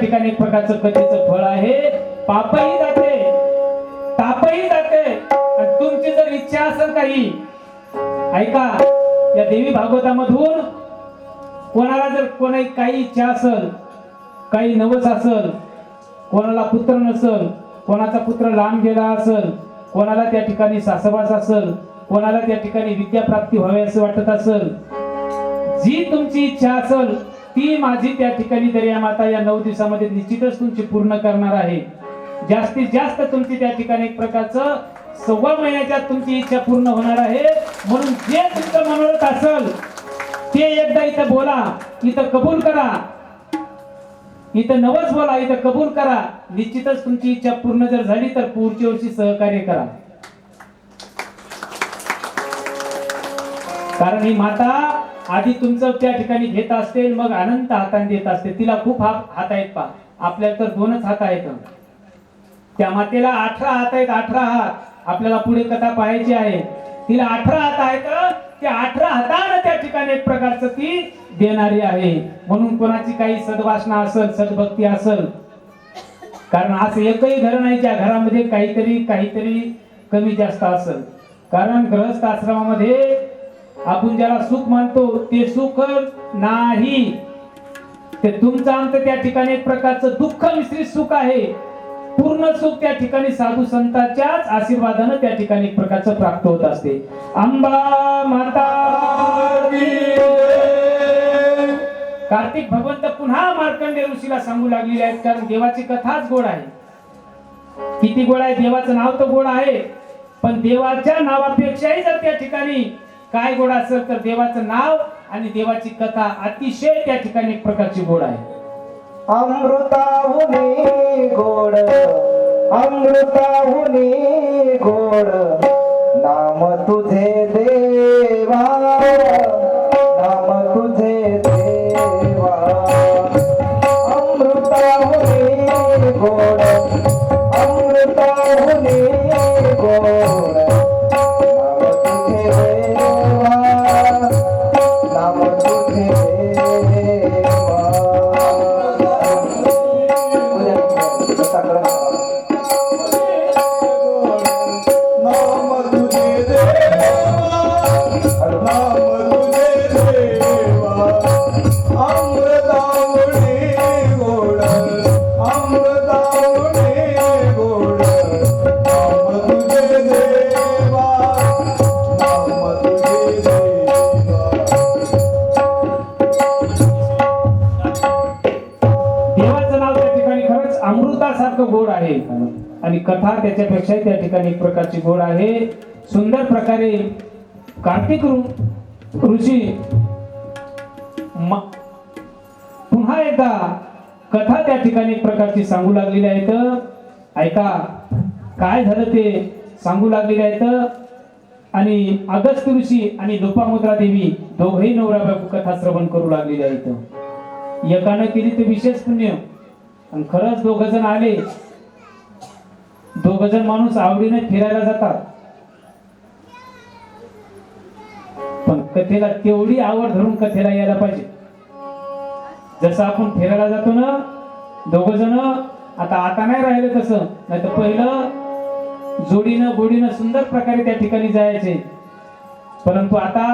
ठिकाणी एक प्रकारचं कथेचं फळ आहे. पापही जाते. तापही जाते. आणि तुमची जर इच्छा असेल काही ऐका या देवी भागवतामधून कोणाला जर कोणाही काही इच्छा असेल काही नवस असेल कोणाला पुत्र नसल कोणाचा पुत्र लांब गेला असेल कोणाला त्या ठिकाणी सासवास असेल कोणाला त्या ठिकाणी विद्या प्राप्ती व्हावी असं वाटत असेल जी तुमची इच्छा असेल ती माझी त्या ठिकाणी दर्या माता या नऊ दिवसामध्ये निश्चितच तुमची पूर्ण करणार आहे. जास्तीत जास्त तुमची त्या ठिकाणी एक प्रकारचं सव्वा महिन्याच्या तुमची इच्छा पूर्ण होणार आहे. म्हणून जे तुमचं मनोरथ असेल ते एकदा इथं बोला इथं कबूल करा. इथं नवस बोला इथं कबूल करा. निश्चितच तुमची इच्छा पूर्ण जर झाली तर पुढच्या वर्षी सहकार्य करा. कारण ही माता आधी तुमचं त्या ठिकाणी घेत असते मग अनंत हाताने देत असते तिला खूप हात हात आहेत पा आपल्याला तर दोनच हात आहेत. त्या मातेला अठरा हात आहेत अठरा हात. आपल्याला पुढे कथा पाहायची आहे. तिला अठरा हात आहेत. त्या अठरा हातानं त्या ठिकाणी एक प्रकारचं ती देणारी आहे. म्हणून कोणाची काही सद्वासना असेल सद्भक्ती असेल कारण असं एकही घर नाही ज्या घरामध्ये काहीतरी काहीतरी कमी जास्त असेल. कारण ग्रहस्थ आश्रमामध्ये आपण ज्याला सुख मानतो ते सुख नाही. ते तुमचं आमचं त्या ठिकाणी एक प्रकारचं दुःख मिश्रित सुख आहे. पूर्ण सुख त्या ठिकाणी साधू संतांच्याच आशीर्वादानं त्या ठिकाणी एक प्रकारचं प्राप्त होत असते. अंबा माता कार्तिक भगवंत पुन्हा मार्कंडे ऋषीला सांगू लागलेले आहेत कारण देवाची कथाच गोड आहे. किती गोड आहे देवाचं नाव तर गोड आहे पण देवाच्या नावापेक्षाही जर त्या ठिकाणी काय गोड असेल तर देवाचं नाव आणि देवाची कथा अतिशय त्या ठिकाणी एक प्रकारची गोड आहे. अमृताहुनी गोड अमृताहुनी गोड नाम तुझे देवा. आहे. आणि कथा त्याच्यापेक्षा त्या ठिकाणी एक प्रकारची गोड आहे. सुंदर प्रकारे कार्तिक ऋषी पुन्हा एकदा कथा त्या ठिकाणी एक प्रकारची सांगू लागलेली आहेत. ऐका काय झालं ते सांगू लागलेले आहेत. आणि अगस्त ऋषी आणि दुपामुद्रा देवी दोघही नवरा बायको कथा श्रवण करू लागलेले आहेत. एकानं केली ते विशेष पुण्य. आणि खरंच दोघ जण आले. दोघजण माणूस आवडीने फिरायला जातात. पण कथेला तेवढी आवड धरून कथेला यायला पाहिजे. जसं आपण फिरायला जातो ना दोघ जण आता आता नाही राहिलं तसं नाही तर पहिलं जोडीनं गोडीनं सुंदर प्रकारे त्या ठिकाणी जायचे. परंतु आता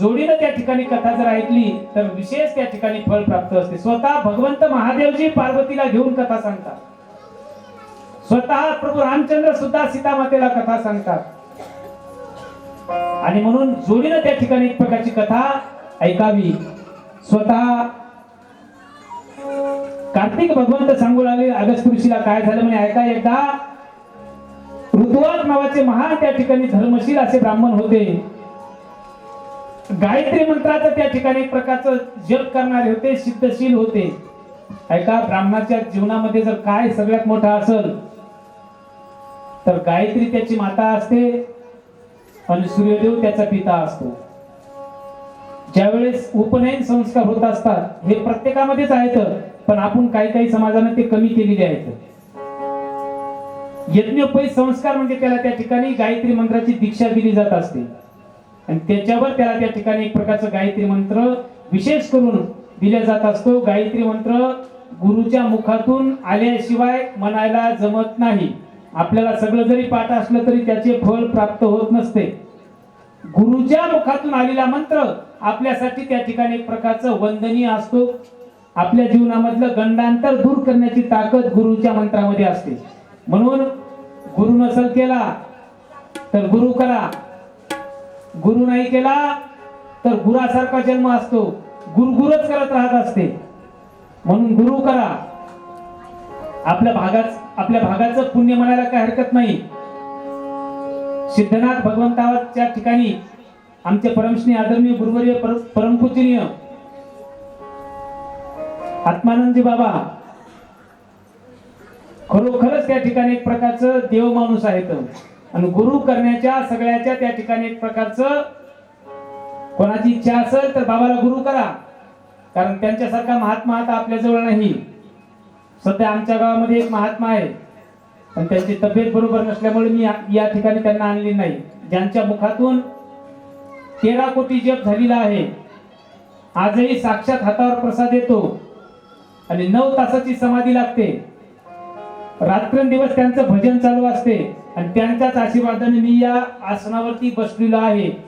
जोडीनं त्या ठिकाणी कथा जर ऐकली तर विशेष त्या ठिकाणी फळ प्राप्त असते. स्वतः भगवंत महादेवजी पार्वतीला घेऊन कथा सांगतात. स्वतः प्रभू रामचंद्र सुद्धा सीतामातेला कथा सांगतात. आणि म्हणून जोडीनं त्या ठिकाणी एक प्रकारची कथा ऐकावी. स्वतः कार्तिक भगवंत सांगू लागले अगस्त ऋषीला काय झालं म्हणे ऐका एकदा. ऋतुवाद नावाचे महान त्या ठिकाणी धर्मशील असे ब्राह्मण होते. गायत्री मंत्राचं त्या ठिकाणी एक प्रकारचं जप करणारे होते सिद्धशील होते. ऐका ब्राह्मणाच्या जीवनामध्ये जर काय सगळ्यात मोठा असेल तर गायत्री त्याची माता असते आणि सूर्यदेव त्याचा पिता असतो. ज्यावेळेस उपनयन संस्कार होत असतात हे प्रत्येकामध्येच आहेत पण आपण काही काही समाजाने ते कमी केलेले आहेत. यज्ञोपवी संस्कार म्हणजे त्याला त्या ठिकाणी गायत्री मंत्राची दीक्षा दिली जात असते. आणि त्याच्यावर त्याला त्या ठिकाणी एक प्रकारचं गायत्री मंत्र विशेष करून दिला जात असतो. गायत्री मंत्र गुरुच्या मुखातून आल्याशिवाय म्हणायला जमत नाही. आपल्याला सगळं जरी पाठ असलं तरी त्याचे फळ प्राप्त होत नसते. गुरुच्या मुखातून आलेला मंत्र आपल्यासाठी त्या ठिकाणी एक प्रकारचं वंदनीय असतो. आपल्या जीवनामधलं गंडांतर दूर करण्याची ताकद गुरुच्या मंत्रामध्ये असते. म्हणून गुरु नसल केला तर गुरु करा. गुरु नाही केला तर गुरासारखा जन्म असतो. गुरुगुरच करत राहत असते. म्हणून गुरु करा. आपल्या भागात आपल्या भागाचं पुण्य म्हणायला काही हरकत नाही. सिद्धनाथ भगवंताच्या ठिकाणी आमचे परमश्री आदरणीय गुरुवर्य परमपूजनीय आत्मानंदजी बाबा खरोखरच त्या ठिकाणी एक प्रकारचं देव माणूस आहेत. आणि गुरु करण्याच्या सगळ्याच्या त्या ठिकाणी एक प्रकारचं कोणाची इच्छा असेल तर बाबाला गुरु करा. कारण त्यांच्यासारखा महात्मा आता आपल्या जवळ नाही. सध्या आमच्या गावामध्ये एक महात्मा आहे. पण त्यांची तब्येत बरोबर नसल्यामुळे मी या- या ठिकाणी त्यांना आणली नाही. ज्यांच्या मुखातून तेरा कोटी जप झालेला आहे. आजही साक्षात हातावर प्रसाद येतो आणि नऊ तासाची समाधी लागते. रात्रंदिवस त्यांचं भजन चालू असते आणि त्यांच्याच आशीर्वादाने मी या आसनावरती बसलेलो आहे.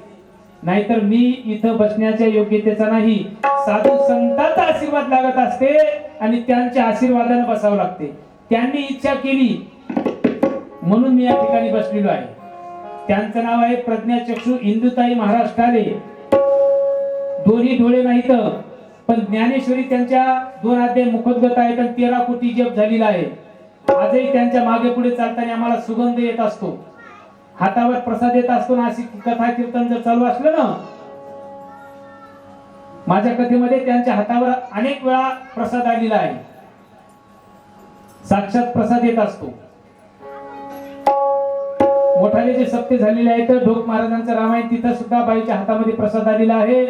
नाहीतर मी इथं बसण्याच्या योग्यतेचा नाही. साधू संतांचा आशीर्वाद लागत असते आणि त्यांच्या आशीर्वादाने बसावं लागते. त्यांनी इच्छा केली म्हणून मी या ठिकाणी बसलेलो आहे. त्यांचं नाव आहे प्रज्ञाचक्षू इंदुताई महाराज दोन्ही डोळे नाहीत पण ज्ञानेश्वरी त्यांच्या दोन अध्याय मुखोद्गत आहेत आणि तेरा कोटी जप झालेला आहे. आजही त्यांच्या मागे पुढे चालताना आम्हाला सुगंध येत असतो. हातावर प्रसाद येत असतो ना अशी कथा कीर्तन जर चालू असलं ना माझ्या कथेमध्ये त्यांच्या हातावर अनेक वेळा प्रसाद आलेला आहे. साक्षात प्रसाद येत असतो. मोठाले जे सत्य झालेले आहेत ढोक महाराजांचं रामायण तिथं सुद्धा बाईच्या हातामध्ये प्रसाद आलेला आहे.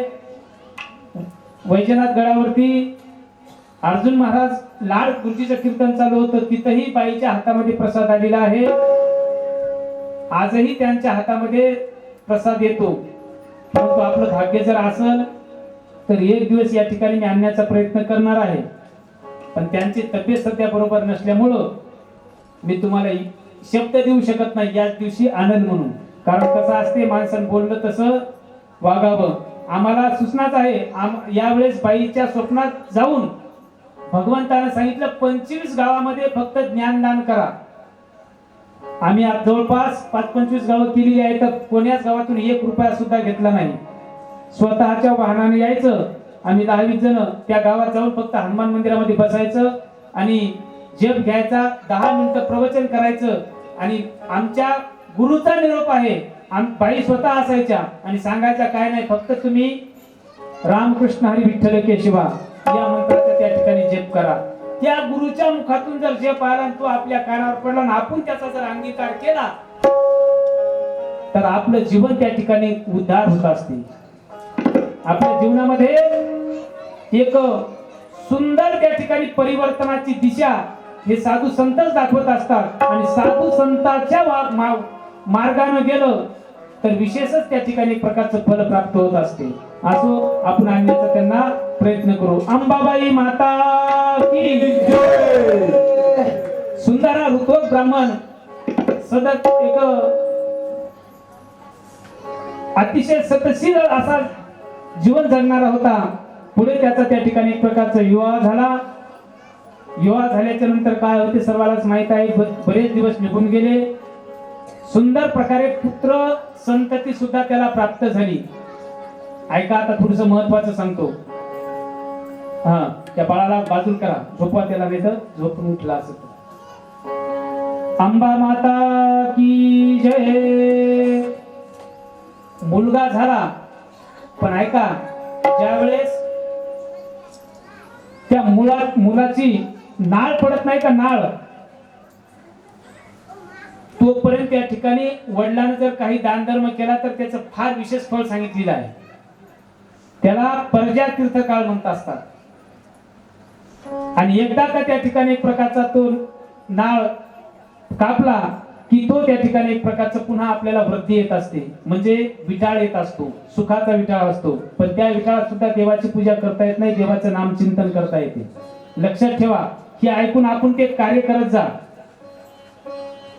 वैजनाथ गडावरती अर्जुन महाराज लाड गुरुजीचं कीर्तन चालू होतं तिथंही बाईच्या हातामध्ये प्रसाद आलेला आहे. आजही त्यांच्या हातामध्ये प्रसाद येतो. परंतु आपलं भाग्य जर असल तर एक दिवस या ठिकाणी मी आणण्याचा प्रयत्न करणार आहे. पण त्यांची तब्येत सध्या बरोबर नसल्यामुळं मी तुम्हाला शब्द देऊ शकत नाही याच दिवशी आनंद म्हणून. कारण कसं असते माणसानं बोललं तसं वागावं. आम्हाला सूचनाच आहे आम यावेळेस बाईच्या स्वप्नात जाऊन भगवंतानं सांगितलं पंचवीस गावामध्ये फक्त ज्ञानदान करा. आम्ही आज जवळपास पाच पंचवीस गावं केलेली आहे तर कोण्याच गावातून एक रुपया सुद्धा घेतला नाही. स्वतःच्या वाहनाने यायचं आम्ही दहा वीस जण त्या गावात जाऊन फक्त हनुमान मंदिरामध्ये बसायचं आणि जप घ्यायचा दहा मिनिटं प्रवचन करायचं आणि आमच्या गुरुचा निरोप आहे. आम बाई स्वतः असायच्या आणि सांगायचा काय नाही फक्त तुम्ही रामकृष्ण हरी विठ्ठल केशिवा या मंत्राचा त्या ठिकाणी जप करा. त्या गुरुच्या मुखातून जर जप आला तो आपल्या कानावर पडला आणि आपण त्याचा जर अंगीकार केला तर आपलं जीवन त्या ठिकाणी उद्धार होत असते. आपल्या जीवनामध्ये एक सुंदर त्या ठिकाणी परिवर्तनाची दिशा हे साधू संतच दाखवत असतात. आणि साधू संतांच्या मार्गानं गेलं तर विशेषच त्या ठिकाणी एक प्रकारचं फल प्राप्त होत असते. असो आपण आणण्याचा त्यांना प्रयत्न करू. अंबाबाई माता की जय. सुंदरा ब्राह्मण. सतत एक अतिशय सतशील असा जीवन जगणारा होता. पुढे त्याचा त्या ठिकाणी एक प्रकारचा विवाह झाला. विवाह झाल्याच्यानंतर काय होते सर्वांनाच माहीत आहे. बरेच दिवस निघून गेले. सुंदर प्रकारे पुत्र संतती सुद्धा त्याला प्राप्त झाली. ऐका आता थोडस महत्वाचं सांगतो. हा त्या बाळाला बाजून करा. झोपवा त्याला नाही तर झोपून उठला असं अंबा माता की जय. मुलगा झाला. पण ऐका ज्यावेळेस त्या मुला मुलाची नाळ पडत नाही का नाळ? तोपर्यंत त्या ठिकाणी वडिलांनी जर काही दानधर्म केला तर त्याचं फार विशेष फळ सांगितलेलं आहे. त्याला परजा तीर्थकाळ म्हणत असतात. आणि एकदा का त्या ठिकाणी एक प्रकारचा तो नाळ कापला की तो त्या ठिकाणी एक प्रकारचं पुन्हा आपल्याला वृद्धी येत असते. म्हणजे विटाळ येत असतो. सुखाचा विटाळ असतो. पण त्या विटाळात सुद्धा देवाची पूजा करता येत नाही देवाचं नाम चिंतन करता येते. लक्षात ठेवा की ऐकून आपण ते कार्य करत जा.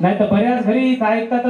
नाही तर बऱ्याच घरी ऐकतात